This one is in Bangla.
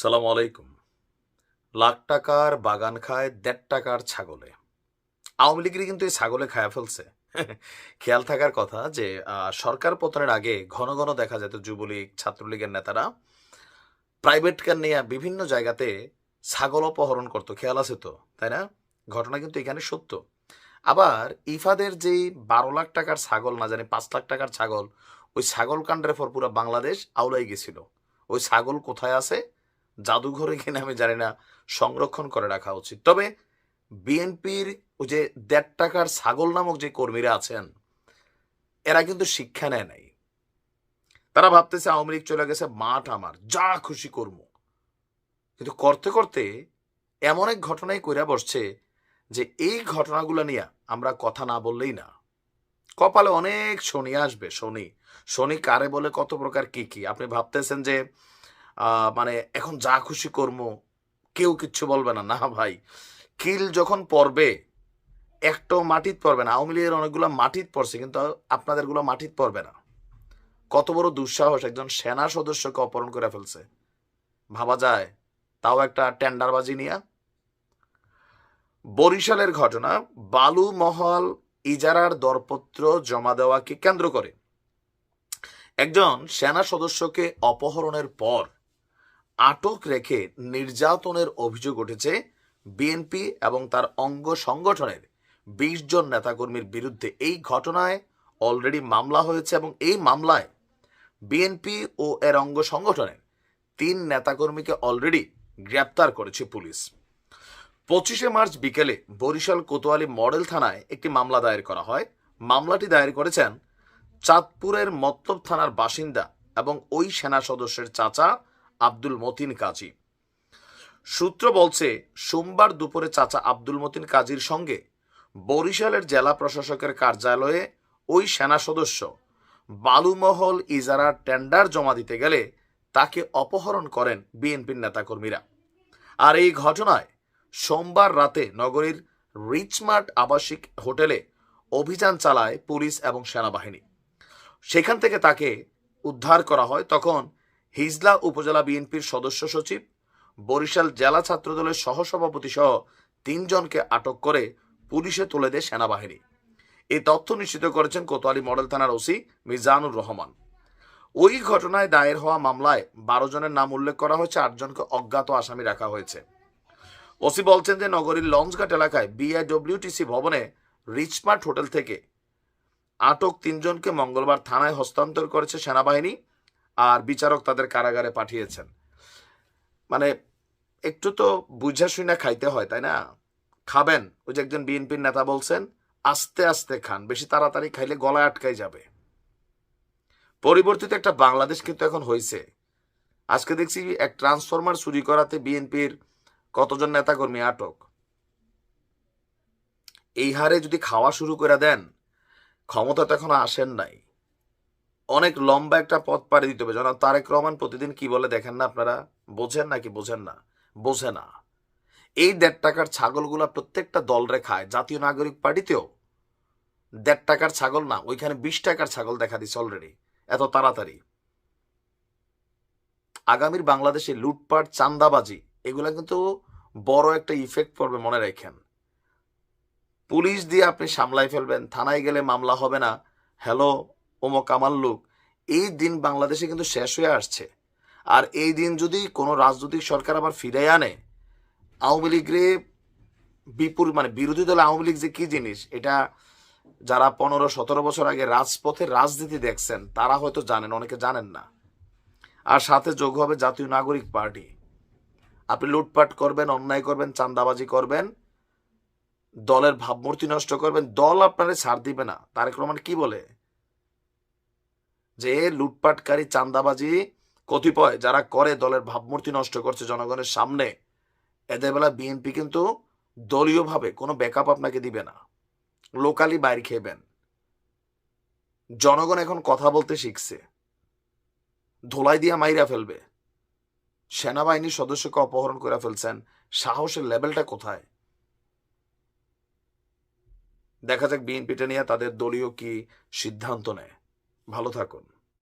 সালাম আলাইকুম। লাখ টাকার বাগান খায় দেড় টাকার ছাগলে। আওয়ামী লীগের কিন্তু এই ছাগলে খায়া ফেলছে। খেয়াল থাকার কথা যে সরকার পতনের আগে ঘন ঘন দেখা যেত যুবলীগ, ছাত্রলীগের নেতারা প্রাইভেট কার নিয়ে বিভিন্ন জায়গাতে ছাগল অপহরণ করতো। খেয়াল আছে তো, তাই না? ঘটনা কিন্তু এখানে সত্য। আবার ইফাদের যেই বারো লাখ টাকার ছাগল, না জানি পাঁচ লাখ টাকার ছাগল, ওই ছাগল কাণ্ডের পর পুরো বাংলাদেশ আউলাই গেছিল। ওই ছাগল কোথায় আছে? জাদুঘরে কিনা আমি জানি না, সংরক্ষণ করে রাখা উচিত। তবে বিএনপির ওই যে দেড় টাকার ছাগল নামক যে কর্মীরা আছেন, এরা কিন্তু শিক্ষা নেয় নাই। তারা ভাবতেছে আওয়ামী লীগ চলে গেছে, মাঠ আমার, যা খুশি কর্ম কিন্তু করতে করতে এমন এক ঘটনাই কইরা বসছে যে এই ঘটনাগুলো নিয়ে আমরা কথা না বললেই না। কপালে অনেক শনি আসবে, শনি। শনি কারে বলে কত প্রকার কি কি। আপনি ভাবতেছেন যে মানে এখন যা খুশি কর্ম, কেউ কিচ্ছু বলবে না। না ভাই, কিল যখন পড়বে, একটাও মাটিত পড়বে না। আওয়ামী লীগের অনেকগুলো মাটিত পড়ছে, কিন্তু আপনাদেরগুলো মাটিত পড়বে না। কত বড় দুঃসাহস একজন সেনা সদস্যকে অপহরণ করে ফেলছে। ভাবা যায়, তাও একটা টেন্ডারবাজি নিয়ে। বরিশালের ঘটনা, বালু মহল ইজারার দরপত্র জমা দেওয়াকে কেন্দ্র করে। একজন সেনা সদস্যকে অপহরণের পর আটক রেখে নির্যাতনের অভিযোগ উঠেছে বিএনপি এবং তার অঙ্গ সংগঠনের বিশ জন নেতাকর্মীর বিরুদ্ধে। এই ঘটনায় অলরেডি মামলা হয়েছে এবং এই মামলায় বিএনপি ও এর অঙ্গ সংগঠনের তিন নেতাকর্মীকে অলরেডি গ্রেপ্তার করেছে পুলিশ। পঁচিশে মার্চ বিকেলে বরিশাল কোতোয়ালি মডেল থানায় একটি মামলা দায়ের করা হয়। মামলাটি দায়ের করেছেন চাঁদপুরের মতলব থানার বাসিন্দা এবং ওই সেনা সদস্যের চাচা আব্দুল মতিন কাজী। সূত্র বলছে, সোমবার দুপুরে চাচা আব্দুল মতিন কাজীর সঙ্গে বরিশালের জেলা প্রশাসকের কার্যালয়ে ওই সেনা সদস্য বালুমহল ইজারার টেন্ডার জমা দিতে গেলে তাকে অপহরণ করেন বিএনপির নেতাকর্মীরা। আর এই ঘটনায় সোমবার রাতে নগরীর রিচমার্ট আবাসিক হোটেলে অভিযান চালায় পুলিশ এবং সেনাবাহিনী। সেখান থেকে তাকে উদ্ধার করা হয়। তখন হিজলা উপজেলা বিএনপির সদস্য সচিব, বরিশাল জেলা ছাত্রদলের সহসভাপতি সহ তিনজনকে আটক করে পুলিশে তুলে দেয় সেনাবাহিনী। এই তথ্য নিশ্চিত করেছেন কোতোয়ালি মডেল থানার ওসি মিজানুর রহমান। ওই ঘটনায় দায়ের হওয়া মামলায় বারো জনের নাম উল্লেখ করা হয়েছে আটজনকে অজ্ঞাত আসামি রাখা হয়েছে। ওসি বলছেন যে নগরীর লঞ্চঘাট এলাকায় বিআইডব্লিউটিসি ভবনে রিচমার্ট হোটেল থেকে আটক তিনজনকে মঙ্গলবার থানায় হস্তান্তর করেছে সেনাবাহিনী। আর বিচারক তাদের কারাগারে পাঠিয়েছেন। মানে একটু তো বুঝা শুনে খাইতে হয়, তাই না? খাবেন, ওই যে একজন বিএনপির নেতা বলছেন, আস্তে আস্তে খান, বেশি তাড়াতাড়ি খাইলে গলায় আটকাই যাবে। পরিবর্তিত একটা বাংলাদেশ কিন্তু এখন হয়েছে আজকে দেখছি এক ট্রান্সফরমার চুরি করাতে বিএনপির কতজন নেতাকর্মী আটক। এই হারে যদি খাওয়া শুরু করে দেন, ক্ষমতা তো এখন আসেন নাই। অনেক লম্বা একটা পথ পাড়ি দিতে হবে। জনাব তারেক রহমান প্রতিদিন কি বলে দেখেন না আপনারা? বোঝেন নাকি বোঝেন না? বোঝে না। এই দেড় টাকার ছাগলগুলা প্রত্যেকটা দলরে খায়, জাতীয় নাগরিক পার্টিতেও। দেড় টাকার ছাগল না, ওইখানে বিশ টাকার ছাগল দেখা দিচ্ছে অলরেডি এত তাড়াতাড়ি। আগামীর বাংলাদেশে লুটপাট চান্দাবাজি এগুলা কিন্তু বড় একটা ইফেক্ট পড়বে মনে রাখেন। পুলিশ দিয়ে আপনি সামলাই ফেলবেন, থানায় গেলে মামলা হবে না। হ্যালো ওমো কামাল লোক, এই দিন বাংলাদেশে কিন্তু শেষ হয়ে আসছে। আর এই দিন যদি কোনো রাজনৈতিক সরকার আবার ফিরে আনে, আওয়ামী লীগরে বিপুল মানে বিরোধী দল আওয়ামী লীগ যে কি জিনিস, এটা যারা পনেরো, সতেরো বছর আগে রাজপথে রাজনীতি দেখছেন, তারা হয়তো জানেন, অনেকে জানেন না। আর সাথে যোগ হবে জাতীয় নাগরিক পার্টি। আপনি লুটপাট করবেন, অন্যায় করবেন চান্দাবাজি করবেন, দলের ভাবমূর্তি নষ্ট করবেন, দল আপনারে ছাড় দিবে না। তারেক রহমান কি বলে? যে লুটপাটকারী চান্দাবাজি কতিপয় যারা করে দলের ভাবমূর্তি নষ্ট করছে জনগণের সামনে, এদের বেলা বিএনপি কিন্তু দলীয়ভাবে কোনো ব্যাকআপ আপনাকে দিবে না। লোকালি বাইর খেবেন জনগণ এখন কথা বলতে শিখছে। ধোলাই দিয়া মাইরা ফেলবে। সেনাবাহিনীর সদস্যকে অপহরণ করে ফেলছেন। সাহসের লেভেলটা কোথায়? দেখা যাক বিএনপিটা নিয়ে তাদের দলীয় কি সিদ্ধান্ত নেয়। ভালো থাকুন।